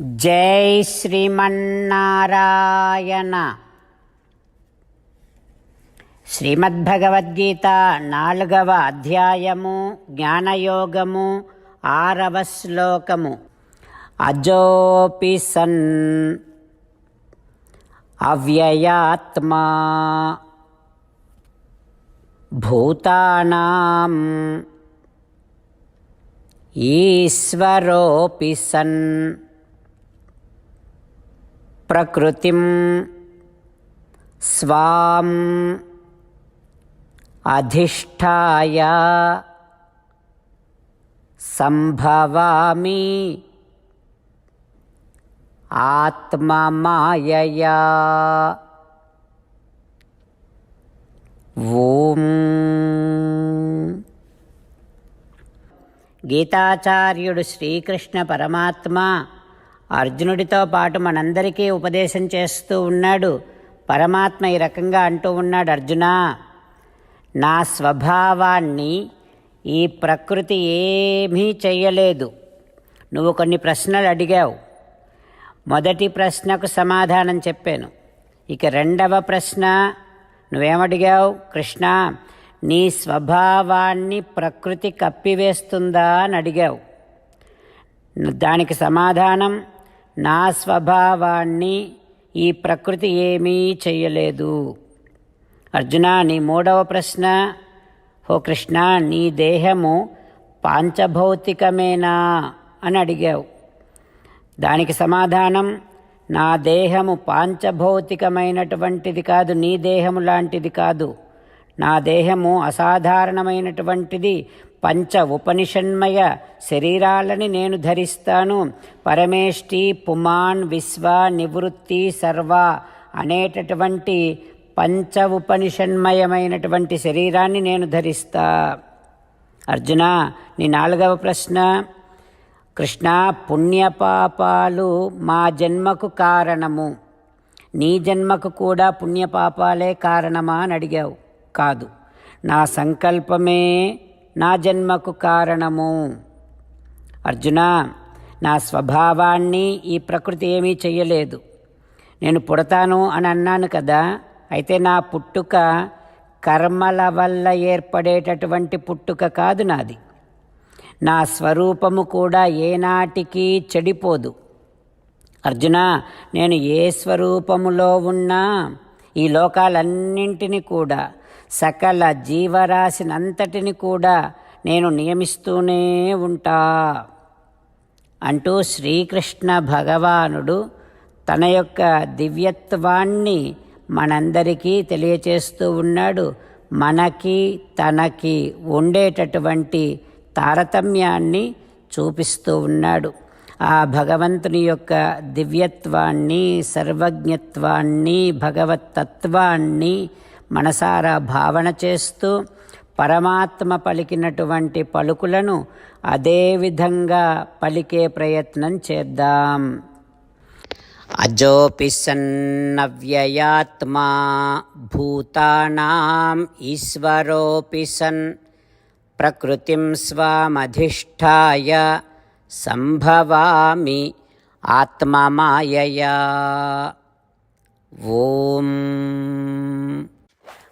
జై శ్రీమన్నారాయణ. శ్రీమద్భగవద్గీత నాలుగవ అధ్యాయము జ్ఞానయోగము ఆరవ శ్లోకము. అజోపి సన్ అవ్యయాత్మా. భూతానాం ఈశ్వరోపి సన్ ప్రకృతిం స్వాం అధిష్టాయ సంభవామి ఆత్మమాయయా. ఓం. గీతాచార్యుడు శ్రీకృష్ణ పరమాత్మ అర్జునుడితో పాటు మనందరికీ ఉపదేశం చేస్తూ ఉన్నాడు. పరమాత్మ ఈ రకంగా అంటూ ఉన్నాడు అర్జున నా స్వభావాన్ని ఈ ప్రకృతి ఏమీ చెయ్యలేదు. నువ్వు కొన్ని ప్రశ్నలు అడిగావు. మొదటి ప్రశ్నకు సమాధానం చెప్పాను. ఇక రెండవ ప్రశ్న నువ్వేమడిగావు? కృష్ణ నీ స్వభావాన్ని ప్రకృతి కప్పివేస్తుందా అని అడిగావు. దానికి సమాధానం నా స్వభావాన్ని ఈ ప్రకృతి ఏమీ చెయ్యలేదు. అర్జున నీ మూడవ ప్రశ్న. ఓ కృష్ణ నీ దేహము పాంచభౌతికమేనా అని అడిగావు. దానికి సమాధానం నా దేహము పాంచభౌతికమైనటువంటిది కాదు నీ దేహము లాంటిది కాదు. నా దేహము అసాధారణమైనటువంటిది పంచ ఉపనిషన్మయ శరీరాలని నేను ధరిస్తాను. పరమేష్టి పుమాన్ విశ్వ నివృత్తి సర్వ అనేటటువంటి పంచ ఉపనిషన్మయమైనటువంటి శరీరాన్ని నేను ధరిస్తా. అర్జున నీ నాలుగవ ప్రశ్న. కృష్ణ పుణ్యపాపాలు మా జన్మకు కారణము. నీ జన్మకు కూడా పుణ్యపాపాలే కారణమా అని అడిగావు. కాదు. నా సంకల్పమే నా జన్మకు కారణము. అర్జున నా స్వభావాన్ని ఈ ప్రకృతి ఏమీ చెయ్యలేదు. నేను పుడతాను అని అన్నాను కదా అయితే నా పుట్టుక కర్మల వల్ల ఏర్పడేటటువంటి పుట్టుక కాదు నాది. నా స్వరూపము కూడా ఏనాటికి చెడిపోదు. అర్జున నేను ఏ స్వరూపములో ఉన్నా ఈ లోకాలన్నింటినీ కూడా సకల జీవరాశినంతటిని కూడా నేను నియమిస్తూనే ఉంటా. అంటూ శ్రీకృష్ణ భగవానుడు తన యొక్క దివ్యత్వాన్ని మనందరికీ తెలియచేస్తూ ఉన్నాడు. మనకి తనకి ఉండేటటువంటి తారతమ్యాన్ని చూపిస్తూ ఉన్నాడు. ఆ భగవంతుని యొక్క దివ్యత్వాన్ని సర్వజ్ఞత్వాన్ని భగవత్తత్వాన్ని మనసారా భావన చేస్తూ పరమాత్మ పలికినటువంటి పలుకులను అదే విధంగా పలికే ప్రయత్నం చేద్దాం. అజోపి సన్నవ్యయాత్మా భూతానాం ఈశ్వరోపి సన్ ప్రకృతిం స్వామధిష్టాయ సంభవామి ఆత్మమాయయా. ఓం.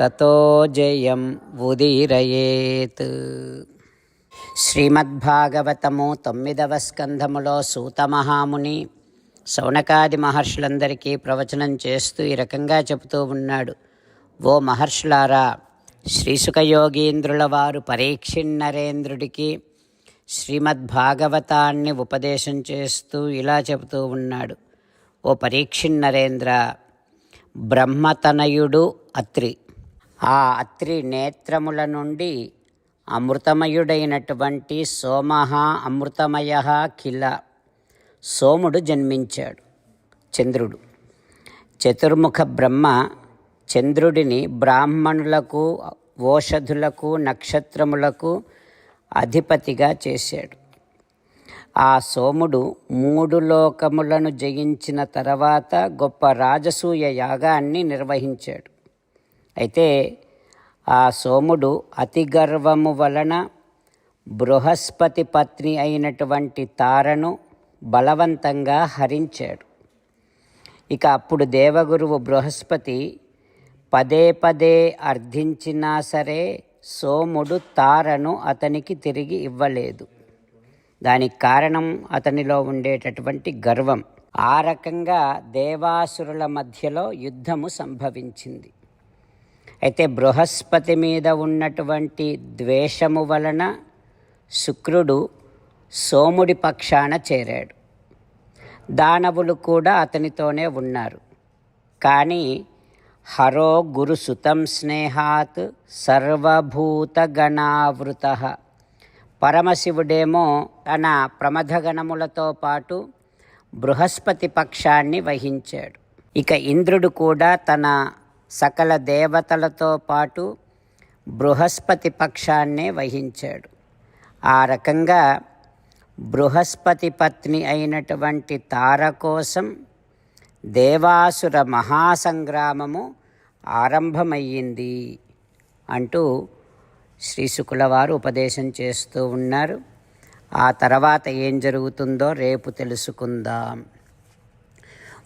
తతో జయం ఉదీరయేత్. శ్రీమద్భాగవతము తొమ్మిదవ స్కంధములో సూతమహాముని శౌనకాది మహర్షులందరికీ ప్రవచనం చేస్తూ ఈ రకంగా చెబుతూ ఉన్నాడు. ఓ మహర్షులారా శ్రీసుఖయోగీంద్రుల వారు పరీక్షిన్నరేంద్రుడికి శ్రీమద్భాగవతాన్ని ఉపదేశం చేస్తూ ఇలా చెబుతూ ఉన్నాడు. ఓ పరీక్షిన్నరేంద్ర బ్రహ్మతనయుడు అత్రి. ఆ అత్రి నేత్రముల నుండి అమృతమయుడైనటువంటి సోమహ అమృతమయ కిల సోముడు జన్మించాడు చంద్రుడు. చతుర్ముఖ బ్రహ్మ చంద్రుడిని బ్రాహ్మణులకు ఓషధులకు నక్షత్రములకు అధిపతిగా చేశాడు. ఆ సోముడు మూడు లోకములను జయించిన తర్వాత గొప్ప రాజసూయ యాగాన్ని నిర్వహించాడు. అయితే ఆ సోముడు అతి గర్వము వలన బృహస్పతి పత్ని అయినటువంటి తారను బలవంతంగా హరించాడు. ఇక అప్పుడు దేవగురువు బృహస్పతి పదే పదే అర్థించినా సరే సోముడు తారను అతనికి తిరిగి ఇవ్వలేదు. దానికి కారణం అతనిలో ఉండేటటువంటి గర్వం. ఆ రకంగా దేవాసురుల మధ్యలో యుద్ధము సంభవించింది. అయితే బృహస్పతి మీద ఉన్నటువంటి ద్వేషము వలన శుక్రుడు సోముడి పక్షాన చేరాడు. దానవులు కూడా అతనితోనే ఉన్నారు. కానీ హరో గురుసుతం స్నేహాత్ సర్వభూతగణావృత. పరమశివుడేమో తన ప్రమథగణములతో పాటు బృహస్పతి పక్షాన్ని వహించాడు. ఇక ఇంద్రుడు కూడా తన సకల దేవతలతో పాటు బృహస్పతి పక్షాన్నే వహించాడు. ఆ రకంగా బృహస్పతి పత్ని అయినటువంటి తార కోసం దేవాసుర మహాసంగ్రామము ఆరంభమయ్యింది అంటూ శ్రీశుకుల వారు ఉపదేశం చేస్తూ ఉన్నారు. ఆ తర్వాత ఏం జరుగుతుందో రేపు తెలుసుకుందాం.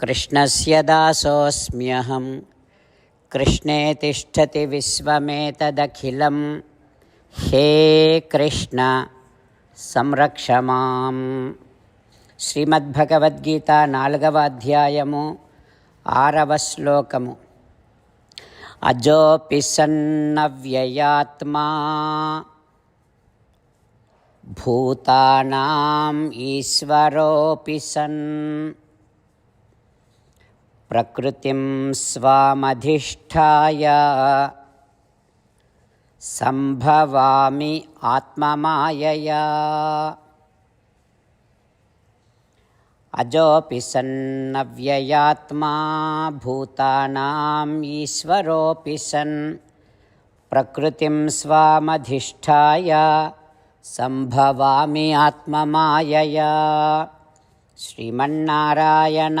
కృష్ణస్య దాసోऽస్మ్యహం కృష్ణే తిష్టతి విశ్వమేతదఖిలం. హే కృష్ణ సంరక్ష మాం. శ్రీమద్భగవద్గీత నాలుగవ అధ్యాయము ఆరవ శ్లోకము. అజోపి సన్నవ్యయాత్మా. భూతానాం ఈశ్వరోపి సన్. ప్రకృతిం స్వామధిష్టాయ సంభవామి ఆత్మమాయయా అజోపి సన్నవ్యయాత్మా భూతానాం ఈశ్వరోపి సన్ ప్రకృతిం స్వామధిష్టాయ సంభవామి ఆత్మమాయయా శ్రీమన్నారాయణ